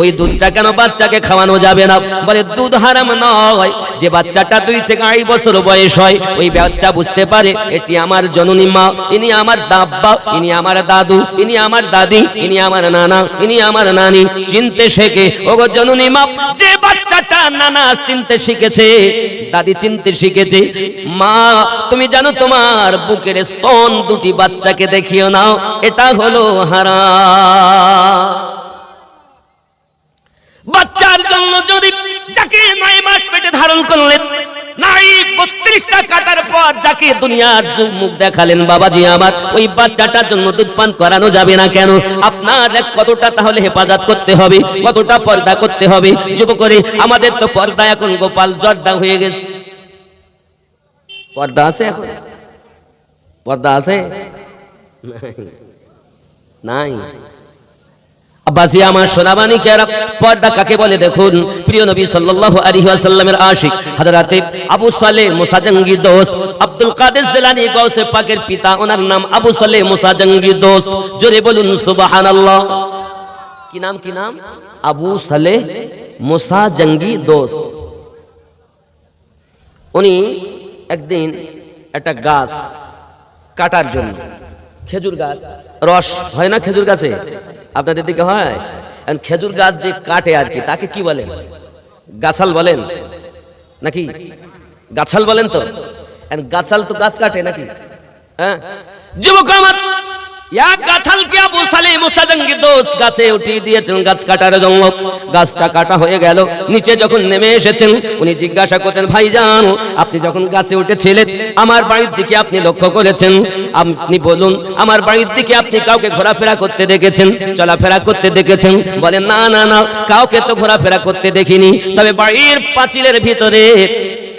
ওই দুধটা কেন বাচ্চাকে খাওয়ানো যাবে না? বলে, দুধ হারাম নয়। যে বাচ্চাটা দুই থেকে আড়াই বছর বয়স হয়, ওই বাচ্চা বুঝতে পারে, এটি আমার জননী মা, ইনি আমার দাব্বা, ইনি আমার দাদু, ইনি আমার দাদি, ইনি আমার নানা, ইনি আমার নানি। চিনতে শেখে। ওগো জননী মা, যে বাচ্চাটা নানা চিনতে শিখেছে, দাদি চিনতে শিখেছে, মা, তুমি জানো তোমার বুকের স্তন দুটি বাচ্চাকে দেখিও নাও এটা হলো হারাম। বাচ্চার জন্য যদি যাকে নয় মাস পেটে ধারণ করলেন, নাই বত্রিশটা কাটার পর যাকে দুনিয়ার মুখ দেখালেন, বাবাজি আমার, ওই বাচ্চাটার জন্য দুধ পান করানো যাবে না কেন? আপনার কতটা তাহলে হেফাজত করতে হবে? কতটা পর্দা করতে হবে? যুব করে, আমাদের তো পর্দা এখন গোপাল, জর্দা হয়ে গেছে। পর্দা আছে এখন? পর্দা আছে? নাই। আব্বাসি আমার সোনাবানি কেরা পর্দা কাকে বলে দেখুন? প্রিয় নবী সাল্লাল্লাহু আলাইহি ওয়াসাল্লামের আশিক, হযরতে আবু সালে মুসা জঙ্গি দোস্ত, আব্দুল কাদের জিলানী গাউসে পাকের পিতা, ওনার নাম আবু সালে মুসা জঙ্গি দোস্ত। জোরে বলুন, সুবহানাল্লাহ। কি নাম কি নাম? আবু সালে মুসা জঙ্গি দোস্ত। উনি একদিন একটা গাছ কাটার জন্য, খেজুর গাছ, রস, হয় না খেজুর গাছে? আপনাদের দিকে হয়? খেজুর গাছ যে কাটে আর কি, তাকে কি বলেন? গাছাল বলেন? নাকি? গাছাল বলেন তো? গাছাল তো গাছ কাটে নাকি? হ্যাঁ? যুবক আমার! এক গাছালকে আবু সালিম মুসাজঙ্গি দোস্ত গাছে উঠিয়ে দিয়েছেন গাছ কাটার জন্য গাছটা কাটা হয়ে গেল, নিচে যখন নেমে এসেছেন, উনি জিজ্ঞাসা করছেন আপনি যখন গাছে আমার বাড়ির দিকে আপনি লক্ষ্য করেছেন? আপনি বলুন, আমার বাড়ির দিকে আপনি কাউকে ঘোরাফেরা করতে দেখেছেন, চলাফেরা করতে দেখেছেন? বলেন, না না না, কাউকে তো ঘোরাফেরা করতে দেখিনি। তবে বাড়ির পাঁচিলের ভিতরে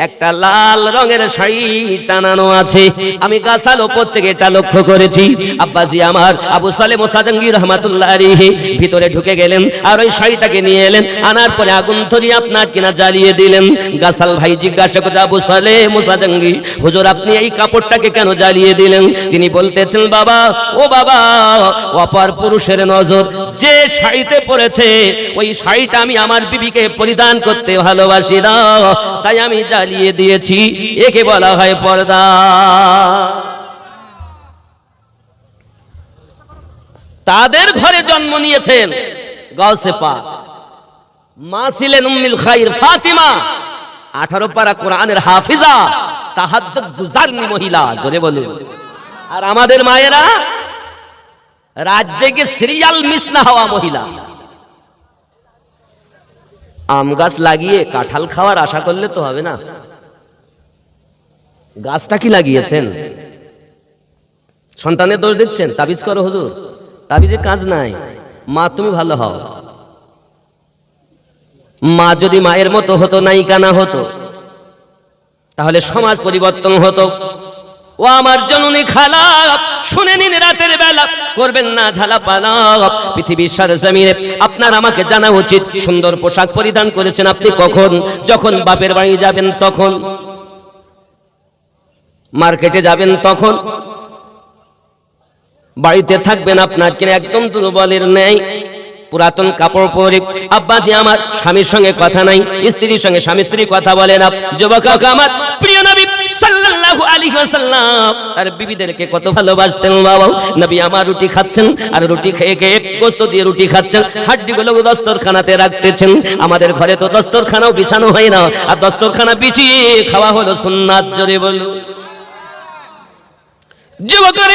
একটা লাল রঙের শাড়ি টানানো আছে। আমি গাছাল ওপর থেকে এটা লক্ষ্য করেছি। আব্বাজি আমার, আবু সালে মোসাজঙ্গি রহমাতুল্লাহ আলাইহি ভিতরে ঢুকে গেলেন আর ওই শাড়িটাকে নিয়ে এলেন। আনার পরে আগুন ধরিয়ে আপনার কিনা জ্বালিয়ে দিলেন। গাছাল ভাই জিজ্ঞাসা করছে, আবু সালে মোসাজঙ্গি হুজুর আপনি এই কাপড়টাকে কেন জ্বালিয়ে দিলেন? তিনি বলতেছেন, বাবা, ও বাবা, অপর পুরুষের নজর যে শাড়িতে পড়েছে, ওই শাড়িটা আমি আমার বিবিকে পরিধান করতে ভালোবাসি না। তাই আমি জ্বালিয়ে দিয়েছি, একে বলা হয় পর্দা। তাদের ঘরে জন্ম নিয়েছেন গাউসে পা মা ছিলেন উম্মিল খাইর ফাতিমা। আঠারো পারা কোরআনের হাফিজা, তাহাজ্জুদ গুজারনি মহিলা, জোরে বলুন। আর আমাদের মায়েরা রাজ্যে গিয়ে সিরিয়াল মিস না হওয়া মহিলা। আম গাছ লাগিয়ে কাঁঠাল খাওয়ার আশা করলে তো হবে না। গাছটা কি লাগিয়েছেন? সন্তানের দোষ দিচ্ছেন? তাবিজ করো হুজুর। তাবিজে কাজ নাই। মা, তুমি ভালো হও। মা যদি মায়ের মতো হতো, নায়িকা না হতো, তাহলে সমাজ পরিবর্তন হতো। ও আমার জননী খালা শুনে নিন রাতের বেলা। করবেন না ঝালা পালা পৃথিবীর সারা জমিনে আপনার আমাকে জানা উচিত। সুন্দর পোশাক পরিধান করেছেন আপনি কখন? যখন বাপের বাড়ি যাবেন তখন। মার্কেটে যাবেন তখন। বাড়িতে থাকবেন আপনার কিনা একদম দুর্বলের নেই। পুরাতন কাপড় পরে আব্বাজি আমার স্বামীর সঙ্গে কথা নাই, স্ত্রীর সঙ্গে স্বামী স্ত্রী কথা বলে না। যুবক আমার, প্রিয় নবী বিবিদেরকে কত ভালোবাসতেন বাবা। নবী আমার রুটি খাচ্ছেন আর রুটি খেয়ে খেয়ে দিয়ে রুটি খাচ্ছেন। হাড্ডিগুলো দস্তরখানাতে রাখতেছেন। আমাদের ঘরে তো দস্তরখানাও বিছানো হয় না। আর দস্তরখানা বিছিয়ে খাওয়া হলো সুন্নাত, জোরে বলুন। যুবকের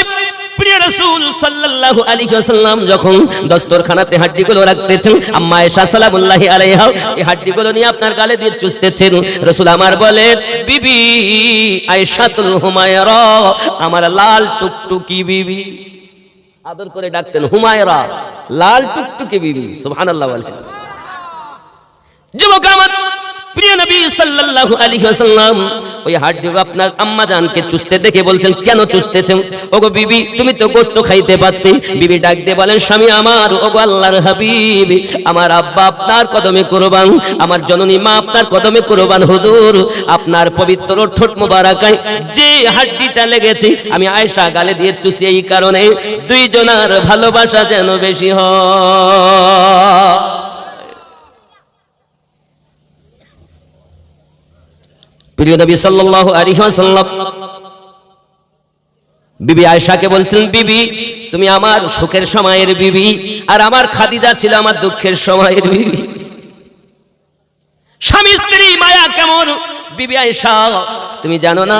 প্রিয় রাসূল সাল্লাল্লাহু আলাইহি ওয়াসাল্লাম যখন দস্তরখানাতে হাড্ডিগুলো রাখতেছেন, আম্মা আয়েশা সালামুল্লাহি আলাইহা, এই হাড্ডিগুলো নিয়ে আপনার গালে দিয়ে চুষতেছেন। রাসূল আমার বলে, বিবি আয়েশাতুল হুমায়রা, আমার লাল টুকটুকি বিবি। আদর করে ডাকতেন, হুমায়রা, লাল টুকটুকি বিবি। সুবহানাল্লাহ বলেন যুবক আমার প্রিয় নবী সাল্লাল্লাহু আলাইহি ওয়াসাল্লাম, ওই হাড্ডি আপনার আম্মা জানকে চুষতে দেখে বলছেন, কেন চুষতেছেন ওগো বিবি, তুমি তো গোস্ত খাইতে পারতে। বিবি ডাক দিয়ে বলেন, স্বামী আমার, ওগো আল্লাহর হাবিব, আমার আব্বা আপনার কদমে কুরবান, আমার জননী মা আপনার কদমে কুরবান, হুজুর, আপনার পবিত্র ঠোঁট মোবারকায় যে হাড্ডিটা লেগেছে, আমি আয়েশা গালে দিয়ে চুষি, এই কারণে দুইজনার ভালোবাসা যেন বেশি হয়। প্রিয় নবী সাল্লাল্লাহু আলাইহি ওয়াসাল্লাম, বিবি আয়েশাকে বলছেন বিবি, তুমি আমার সুখের সময়ের বিবি আর আমার খাদিজা ছিল আমার দুঃখের সময়ের বিবি। স্বামী স্ত্রী মায়া কেমন? বিবি আয়েশা, তুমি জানো না,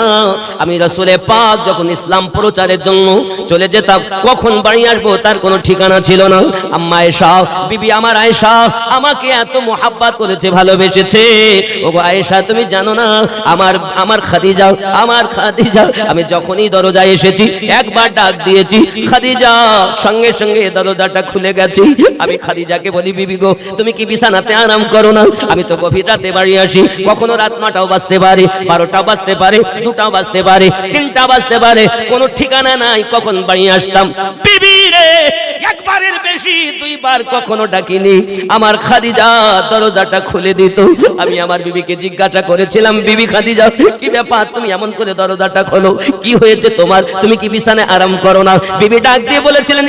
আমি রসুলে পাক যখন ইসলাম প্রচারের জন্য চলে যেতাম, কখন বাড়ি আসব তার কোনো ঠিকানা ছিল না। আম্মা আয়েশা, বিবি আমার আয়েশা, আমাকে এত মোহাব্বত করেছে, ভালোবেসেছে। ও আয়েশা, তুমি জানো না, আমার আমার খাদিজা আমার খাদিজা, আমি যখনই দরজায় এসেছি, একবার ডাক দিয়েছি, খাদিজা, সঙ্গে সঙ্গে দরজাটা খুলে গেছে। আমি খাদিজাকে বলি, বিবি গো, তুমি কি বিছানাতে আরাম করো না? আমি তো গভীর রাতে বাড়ি আসি, কখনো রাত নটাও বাজতে পারে বারোটা বাজতে পারে, দুটাও বাজতে পারে, তিনটা বাজতে পারে, কোনো ঠিকানা নাই, কখন বাড়ি আসতাম? আমার খুলে দিত। আমি আমার বিবিকে জিজ্ঞাসা করেছিলাম, বিবি খাদিজা, কি ব্যাপার? তুমি এমন করে দরজাটা খোলো, কি হয়েছে তোমার? তুমি কি বিছানায় আরাম করো না? বিবি ডাক দিয়ে বলেছিলেন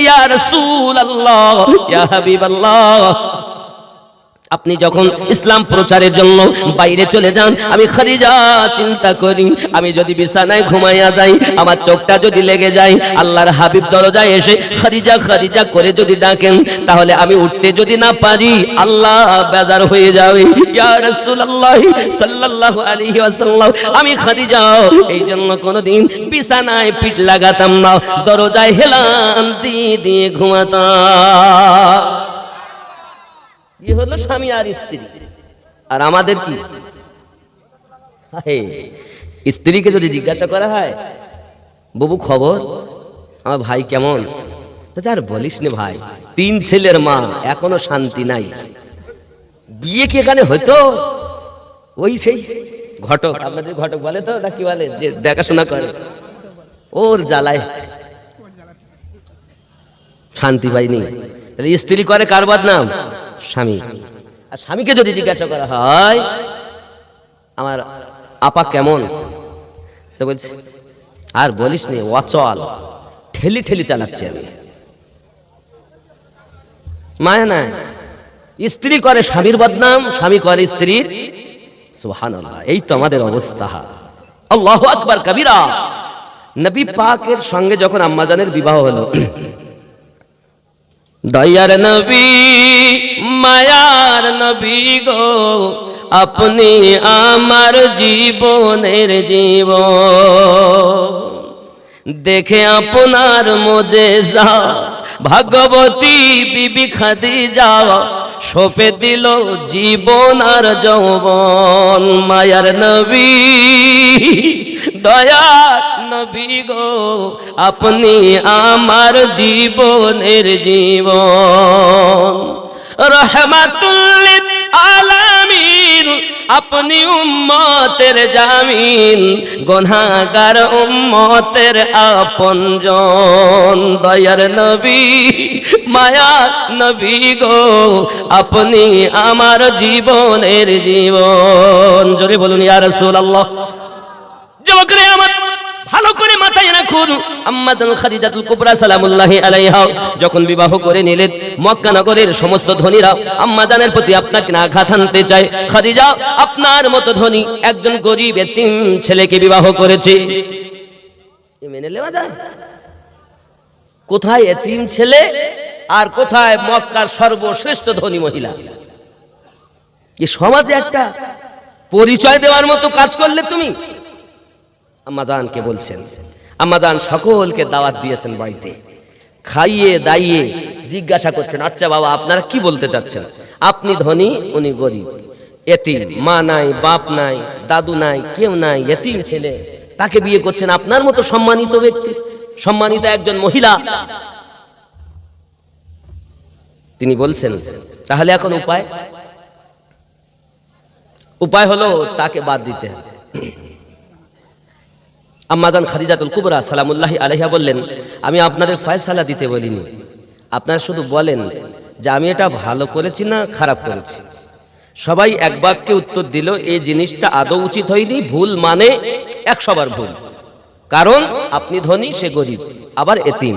আপনি যখন ইসলাম প্রচারের জন্য বাইরে চলে যান, আমি খাদিজা, চিন্তা করি, আমি যদি বিছানায় ঘুমাইয়া যাই, আমার চোখটা যদি লেগে যায়, আল্লাহর হাবিব দরজায় এসে খাদিজা খাদিজা করে যদি ডাকেন, তাহলে আমি উঠতে যদি না পারি, আল্লাহ বেজার হয়ে যাবে। আমি খাদিজা, এই জন্য কোনোদিন বিছানায় পিঠ লাগাতাম না, দরজায় হেলান দিয়ে দিয়ে ঘুমাতাম। ই হলো স্বামী আর স্ত্রী। আর আমাদের কি? স্ত্রীকে যদি জিজ্ঞাসা করা হয়, বাবু, খবর? আমার ভাই কেমন? আর বলিস নে ভাই, তিন ছেলের মা, এখনও শান্তি নাই। বিয়ে কি এখানে হতো ওই সেই ঘটক, আপনাদের ঘটক বলে তো, না কি বলে? যে দেখাশোনা করে। ওর জ্বালায় শান্তি পাইনি। তাহলে স্ত্রী করে কার বদনাম? স্বামী। আর স্বামীকে যদি জিজ্ঞাসা করা হয়, আমার আপা কেমন? তো বলছে, আর বলিস নি, অচল, ঠেলি ঠেলি চালাচ্ছি আমি। মায়া নাই। স্ত্রী করে স্বামীর বদনাম, স্বামী করে স্ত্রীর, সুবহানাল্লাহ, এই তো আমাদের অবস্থা। আল্লাহু আকবার, কবিরা। নবী পাকের সঙ্গে যখন আম্মাজানের বিবাহ হলো দয়ার নবী, মায়ার নবী গো, আপনি আমার জীবনের জীব দেখে আপনার মজে যা ভাগবতী বিবি খাদি যাওয়া সপে দিল জীবন আর যৌবন। মায়ার নবী, দয়ার নবী গো, আপনি আমার জীবনের জীবন। রহমাতুল্লিল আলামিন, আপনি উম্মতের জামিন গনাগার উম্মতের আপনজন দয়ার নবী মায়ার নবী গো, আপনি আমার জীবনের জীবন। জোরে বলুন, ইয়া রাসূলুল্লাহ। যুবকরে আমার ভালো করে মাথায় রাখুন। আম্মাদান খাদিজাতুল কুবরা সালামুল্লাহি আলাইহা। যখন বিবাহ করে নিলেন, মক্কা নগরের সমস্ত ধনীরা আম্মাদানের প্রতি আপনাকে আঘাত আনতে চায়। খাদিজা, আপনার মতো ধনী একজন গরিব এতিম ছেলেকে বিবাহ করেছে। মেনে নেওয়া যায়? কোথায় এতিম ছেলে আর কোথায় মক্কার সর্বশ্রেষ্ঠ ধনী মহিলা? এ সমাজে একটা পরিচয় দেওয়ার মতো কাজ করলে তুমি আম্মাজানকে বলছেন আম্মাজান সকলকে দাওয়াত দিয়েছেন বাড়িতে। খাইয়ে, দাইয়ে জিজ্ঞাসা করছেন আচ্ছা বাবা, আপনারা কি বলতে চাচ্ছেন? আপনি ধনী, উনি গরিব। এতিম, মা নাই, বাপ নাই, দাদু নাই, কেউ নাই, এতিম ছেলে। তাকে বিয়ে করছেন আপনার মতো সম্মানিত ব্যক্তি, সম্মানিত একজন মহিলা। তিনি বলছেন, তাহলে এখন উপায়? উপায় হলো তাকে বাদ দিতে হবে। আম্মাদান খাদিজাতুল কুবরা সালামুল্লাহি আলাইহা বললেন, আমি আপনাদের ফয়সালা দিতে বলিনি। আপনারা শুধু বলেন যে আমি এটা ভালো করেছি না খারাপ করেছি। সবাই এক বাক্যে উত্তর দিল, এই জিনিসটা আদৌ উচিত হয়নি, ভুল মানে একশোবার ভুল। কারণ আপনি ধনী, সে গরিব, আবার এতিম।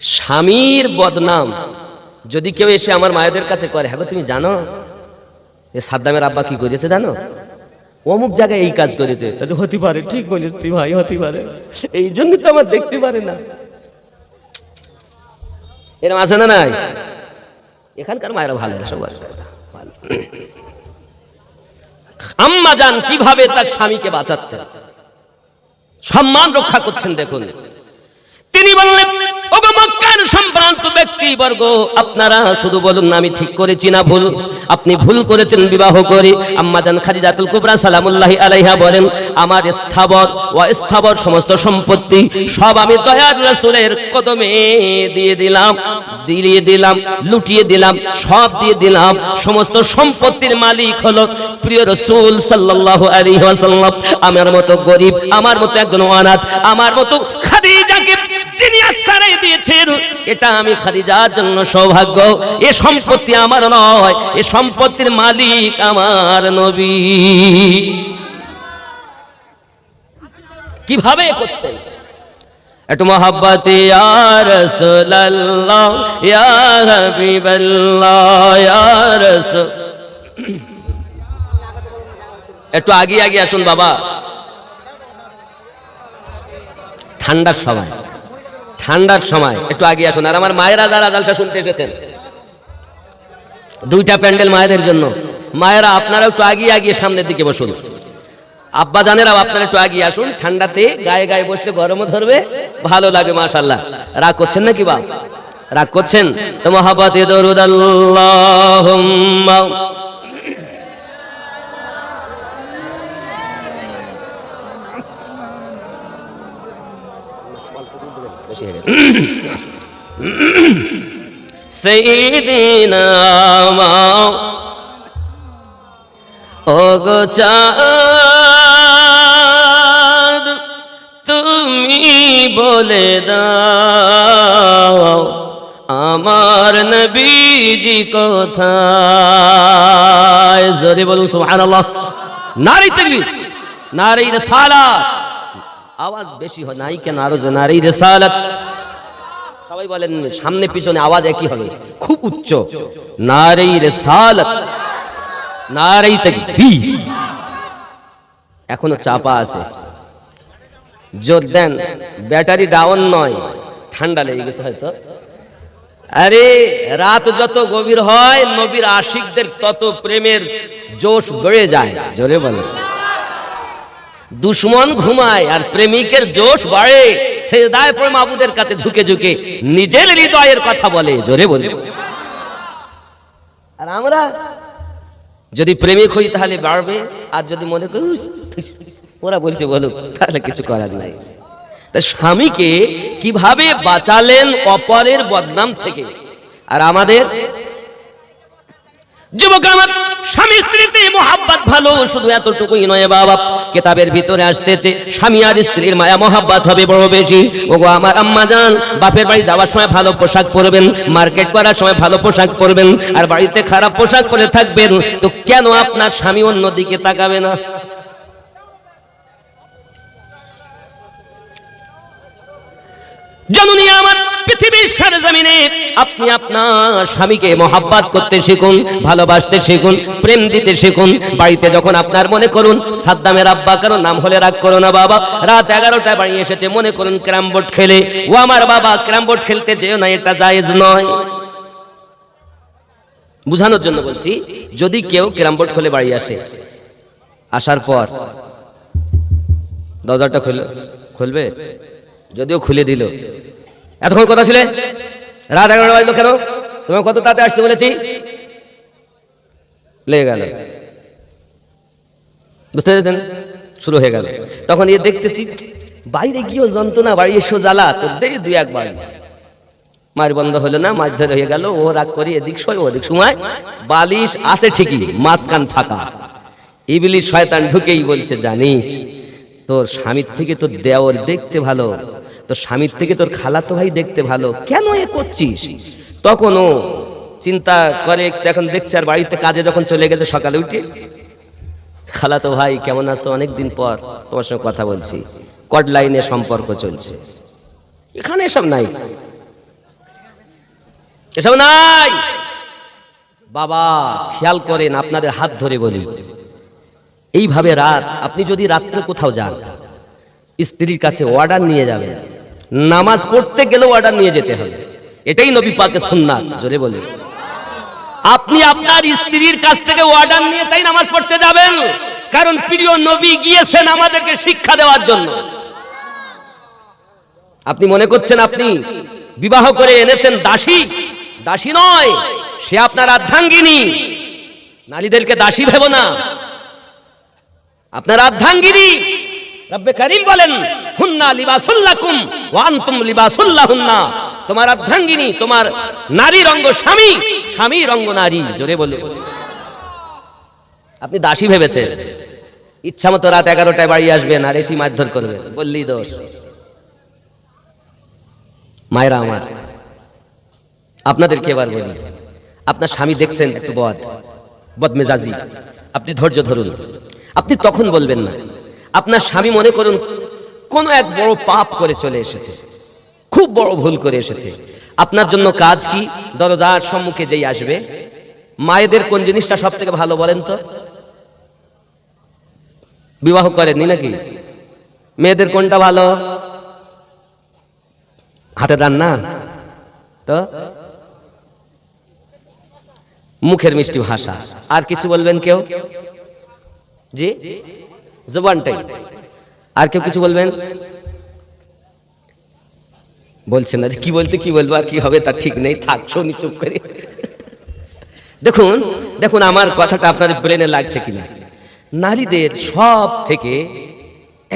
স্বামীর বদনাম যদি কেউ এসে আমার মায়েদের কাছে করে হ্যাঁ তুমি জানো? এ সাদ্দামের আব্বা কি করেছে জানো? অমুক জায়গায় এই কাজ করেছে। তাহলে হতে পারে ঠিক বলেছ তুই ভাই হতে পারে। এই জন্য তো আমার দেখতে পারে না। এরকম আছে না নাই? এখানকার মায়েরা ভালো সবার। আম্মা যান কীভাবে তার স্বামীকে বাঁচাচ্ছেন? সম্মান রক্ষা করছেন দেখুন। তিনি বললেন ওগো মক্কার সম্ভ্রান্ত ব্যক্তিবর্গ আপনারা শুধু বলুন না, আমি ঠিক করেছি না ভুল? আপনি ভুল করেছেন, বিবাহ করে। আম্মাজান খাদিজাতুল কুবরা সালামুল্লাহি আলাইহা বলেন, আমার স্থাবর ও স্থাবর সমস্ত সম্পত্তি সব আমি দয়ার রাসূলের কদমে দিয়ে দিলাম দিয়ে দিলাম, লুটিয়ে দিলাম, সব দিয়ে দিলাম। সমস্ত সম্পত্তির মালিক হলো প্রিয় রসুল সাল্লাল্লাহু আলাইহি ওয়াসাল্লাম। আমার মতো গরিব, আমার মতো একজন অনাথ, আমার মতো খাদিজাকে যিনি আশ্রয় দিয়েছেন। এটা আমি খাদিজার জন্য সৌভাগ্য। এ সম্পত্তি আমার নয়, এ সম্পত্তির মালিক আমার নবী। কীভাবে করছেন? একটু মোহাব্বত ইয়া রাসূলুল্লাহ, ইয়া হাবিবাল্লাহ, ইয়া একটু আগে আগে আসুন বাবা। ঠান্ডার সময়। ঠান্ডার সময়। একটু আগে আসুন, আর আমার মায়েরা যারা জালসা শুনতে এসেছেন, দুইটা প্যান্ডেল মায়েদের জন্য। মায়েরা আপনারা একটু আগিয়ে আগিয়ে সামনের দিকে বসুন। আব্বা জানেরাও আপনারা একটু আগিয়ে আসুন, ঠান্ডাতে গায়ে গায়ে বসলে গরমও ধরবে, ভালো লাগে মাশাল্লাহ রাগ করছেন নাকি বা রাগ করছেন? তো মহাবাতে দরুদ সেইদিনা ও গো তুমি বলে দাও আমার নবীজি কথা যদি বলুন সুবহানাল্লাহ নারী তাকবীর নারী রিসালাত আওয়াজ বেশি হয় নাই কেন আরও নারী রিসালাত সবাই বলেন, সামনে পিছনে আওয়াজ একই হবে। খুব উচ্চ। নারী রিসালাত নারী তাকবীর। এখনও চাপা আছে। জোর দেন, ব্যাটারি ডাউন নয়। ঠান্ডা লেগে গেছে হয়তো। আরে, রাত যত গভীর হয়, নবীর আশিকদের তত প্রেমের জোশ বেড়ে যায়। জোরে বলে দুশ্মন ঘুমায় আর প্রেমিকের জোশ বাড়ে। সে দায় পড়ে কাছে ঝুঁকে ঝুঁকে নিজের হৃদয়ের কথা বলে, জোরে বলে। আর আমরা যদি প্রেমিক হই তাহলে বাড়বে, আর যদি মনে করি ওরা বলছে বলুক তাহলে কিছু করার নাই। তা স্বামীকে কীভাবে বাঁচালেন অপরের বদনাম থেকে? আর আমাদের যুবক আমার, স্বামী স্ত্রীতে মোহাব্বত ভালো, শুধু এতটুকুই নয় বাবা, কেতাবের ভিতরে আসতেছে, স্বামী আর স্ত্রীর মায়া মোহাব্বত হবে বড় বেশি। ওগো আমার আম্মা যান, বাপের বাড়ি যাওয়ার সময় ভালো পোশাক পরবেন, মার্কেট করার সময় ভালো পোশাক পরবেন, আর বাড়িতে খারাপ পোশাক পরে থাকবেন, তো কেন আপনার স্বামী অন্য দিকে তাকাবে না? জননী আমার সারে জমিনে আপনি আপনার স্বামীকে মহাব্বাত করতে শিখুন, ভালোবাসতে শিখুন, প্রেম দিতে শিখুন। বাড়িতে যখন আপনার মনে করুন, সাদ্দামের আব্বা কারও নাম হলে রাগ করো না বাবা। রাত এগারোটায় বাড়ি এসেছে, মনে করুন ক্যারাম বোর্ড খেলে। ও আমার বাবা, ক্যারাম বোর্ড খেলতে যেও না, এটা জায়েজ নয়। বুঝানোর জন্য বলছি, যদি কেউ ক্যারাম বোর্ড খুলে বাড়ি আসে, আসার পর দরজাটা খুল খুলবে? যদিও খুলে দিল এতক্ষণ কথা ছিলে? রাত এগারোটা বাজলো কেন? তোমার কত তাতে আসতে বলেছি? লেগে গেল। বুঝতে পেরেছেন? শুরু হয়ে গেল। তখন ইয়ে দেখতেছি, বাইরে গিয়েও যন্ত্রণা, বাড়ি এসেও জ্বালা, তো দেখি দুই একবার। মার বন্ধ হলো না মাছ ধরে হয়ে গেল, ও রাগ করি এদিক সয় ওদিক সময় বালিশ আছে ঠিকই, মাঝখান ফাঁকা। ইবলিশ শয়তান ঢুকেই বলছে, জানিস, তোর স্বামীর থেকে তোর দেওর দেখতে ভালো। তোর স্বামীর থেকে তোর খালাতো ভাই দেখতে ভালো। কেন এ করছিস? তখন ও চিন্তা করে, এখন দেখছে আর বাড়িতে কাজে যখন চলে গেছে, সকালে উঠে খালাতো ভাই, কেমন আছো? অনেক দিন পর তোমার সঙ্গে কথা বলছি। কড লাইনে সম্পর্ক চলছে। এখানে এসব নাই। এসব নাই! বাবা, খেয়াল করেন, আপনাদের হাত ধরে বলি। এইভাবে রাত, আপনি যদি রাত্রে কোথাও যান, স্ত্রীর কাছে অর্ডার নিয়ে যাবেন। নামাজ পড়তে গেলেও অর্ডার নিয়ে যেতে হবে। এটাই নবী পাকের সুন্নাত, জোরে বলি। আপনি আপনার স্ত্রীর কাছ থেকে অর্ডার নিয়ে তাই নামাজ পড়তে যাবেন। কারণ প্রিয় নবী গিয়েছেন আমাদেরকে শিক্ষা দেওয়ার জন্য। আপনি মনে করছেন আপনি বিবাহ করে এনেছেন দাসী? দাসী নয়, সে আপনার আর্ধাঙ্গিনী নারীদেরকে দাসী ভেব না। আপনার আর্ধাঙ্গিনী রব্বে করিম বলেন, হুন্না লিবাসুল্লাকুম ওয়া আনতুম লিবাসুল্লাহুন্না। তোমার আর্ধাঙ্গিনী তোমার নারী রঙ্গ স্বামী স্বামী রঙ্গ নারী, জোরে বলো আপনি দাসী ভেবেছেন। ইচ্ছা মতো রাত এগারোটায় বাড়ি আসবেন আর এসি মারধর করবেন বললি দোষ। মায়েরা আমার, আপনাদেরকে এবার বলি, আপনার স্বামী দেখছেন একটু বদ, বদমেজাজি। আপনি ধৈর্য ধরুন। আপনি তখন বলবেন না আপনার স্বামী মনে করুন, কোন এক বড় পাপ করে চলে এসেছে। খুব বড় ভুল করে এসেছে। আপনার জন্য কাজ কি? দরজার সম্মুখে যেই আসবে। মায়েদের কোন জিনিসটা সব থেকে ভালো বলেন তো? বিবাহ করেননি নাকি? মেয়েদের কোনটা ভালো? হাতে রান্না? তো? মুখের মিষ্টি ভাষা। আর কিছু বলবেন কেউ? জি? জবানটাই আর কেউ কিছু বলবেন? বলছেন না যে কি বলতে কি বলব আর কি হবে তার ঠিক নেই, থাক, শোনি, চুপ করে। দেখুন দেখুন, আমার কথাটা আপনাদের ব্রেনে লাগছে কিনা। নারীদের সব থেকে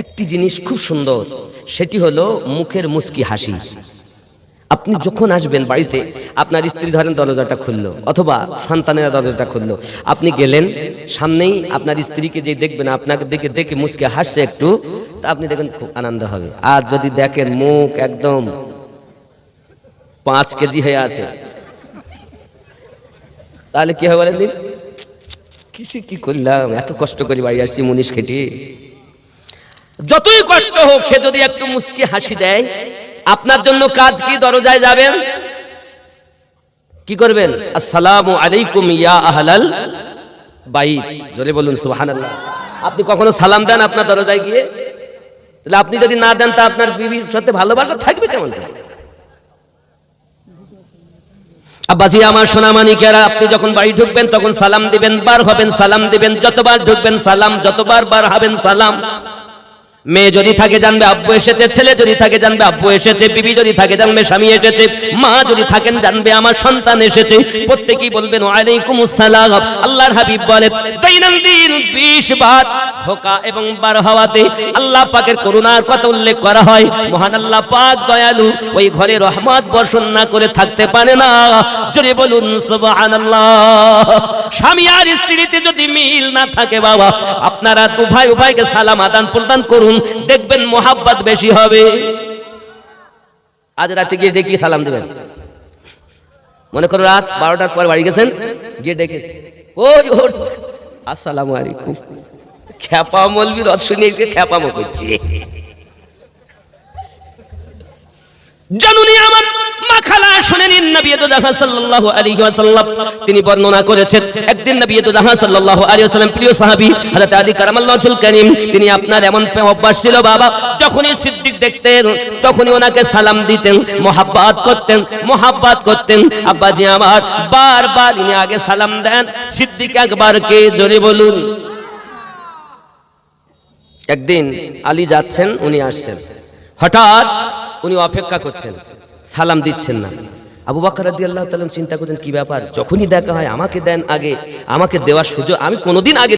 একটি জিনিস খুব সুন্দর, সেটি হলো মুখের মুস্কি হাসি। আপনি যখন আসবেন বাড়িতে, আপনার স্ত্রী ধরেন দরজাটা খুললো, অথবা সন্তানেরা দরজাটা খুললো, আপনি গেলেন, সামনেই আপনার স্ত্রীকে যে দেখবেন, আপনাকে দেখে দেখে মুসকে হাসছে একটু, তা আপনি দেখবেন খুব আনন্দ হবে। আর যদি দেখেন মুখ একদম পাঁচ কেজি হয়ে আছে, তাহলে কি হবে বলেন কিছু কি করলাম? এত কষ্ট করে বাড়ি আসছি মুনিশ খেটে। যতই কষ্ট হোক, সে যদি একটু মুস্কি হাসি দেয় আপনার জন্য কাজ কি দরজায় যাবেন? কি করবেন? আসসালামু আলাইকুম ইয়া আহলাল বাইত। জোরে বলুন, সুবহানাল্লাহ। আপনি কখনো সালাম দেন আপনার দরজায় গিয়ে? তাহলে আপনি যদি না দেন, তা আপনার বিবির সাথে ভালোবাসা থাকবে কেমন? আব্বাজি, আমার সোনামানিকেরা আপনি যখন বাড়ি ঢুকবেন, তখন সালাম দিবেন, বার হবেন, সালাম দিবেন, যতবার ঢুকবেন, সালাম, যতবার বার হবেন, সালাম। মেয়ে যদি থাকে জানবে আব্বু এসেছে, ছেলে যদি থাকে জানবে আব্বু এসেছে, বিবি যদি থাকে জানবে স্বামী এসেছে, মা যদি থাকেন জানবে আমার সন্তান এসেছে। প্রত্যেকেই বলবেন, ওয়ালাইকুম আসসালাম। আল্লাহর হাবিব বলে দৈনন্দিন 20 বার ঢোকা এবং বার হওয়াতে আল্লাহ পাকের করুণার কথা উল্লেখ করা হয়। মহান আল্লাহ পাক দয়ালু ওই ঘরে রহমত বর্ষণ না করে থাকতে পারে না। জোরে বলুন, সুবহানাল্লাহ। স্বামী আর স্ত্রীতে যদি মিল না থাকে বাবা, আপনারা উভয় উভয়কে সালাম আদান প্রদান করুন। দেখবেন মোহাব্বত বেশি হবে। আজ রাতে গিয়ে ডেকে সালাম দেবেন। মনে করো রাত বারোটার পর বাড়ি গেছেন, গিয়ে ডেকে ওই আসসালামু আলাইকুম। খ্যাপা মলবি রথ শুনিয়ে খ্যাপামো করছে। জানুনি আমার তিনি বর্ণনা করেছেন, একদিন তিনি আপনার এমন অভ্যাস ছিল, বাবা, যখনই সিদ্দিক দেখতেন, তখনই ওনাকে সালাম দিতেন করতেন করতেন, আব্বাজি আমার, বারবার ইনি আগে সালাম দেন, সিদ্দিক একবার কে, জোরে বলুন। একদিন আলী যাচ্ছেন, উনি আসছেন। হঠাৎ উনি অপেক্ষা করছেন। সালাম দিচ্ছেন না। আবু বাকর রাদি আল্লাহ চিন্তা করছেন, কি ব্যাপার? যখনই দেখা হয় আমাকে দেন আগে, আমাকে দেওয়ার সুযোগ আমি কোনোদিন আগে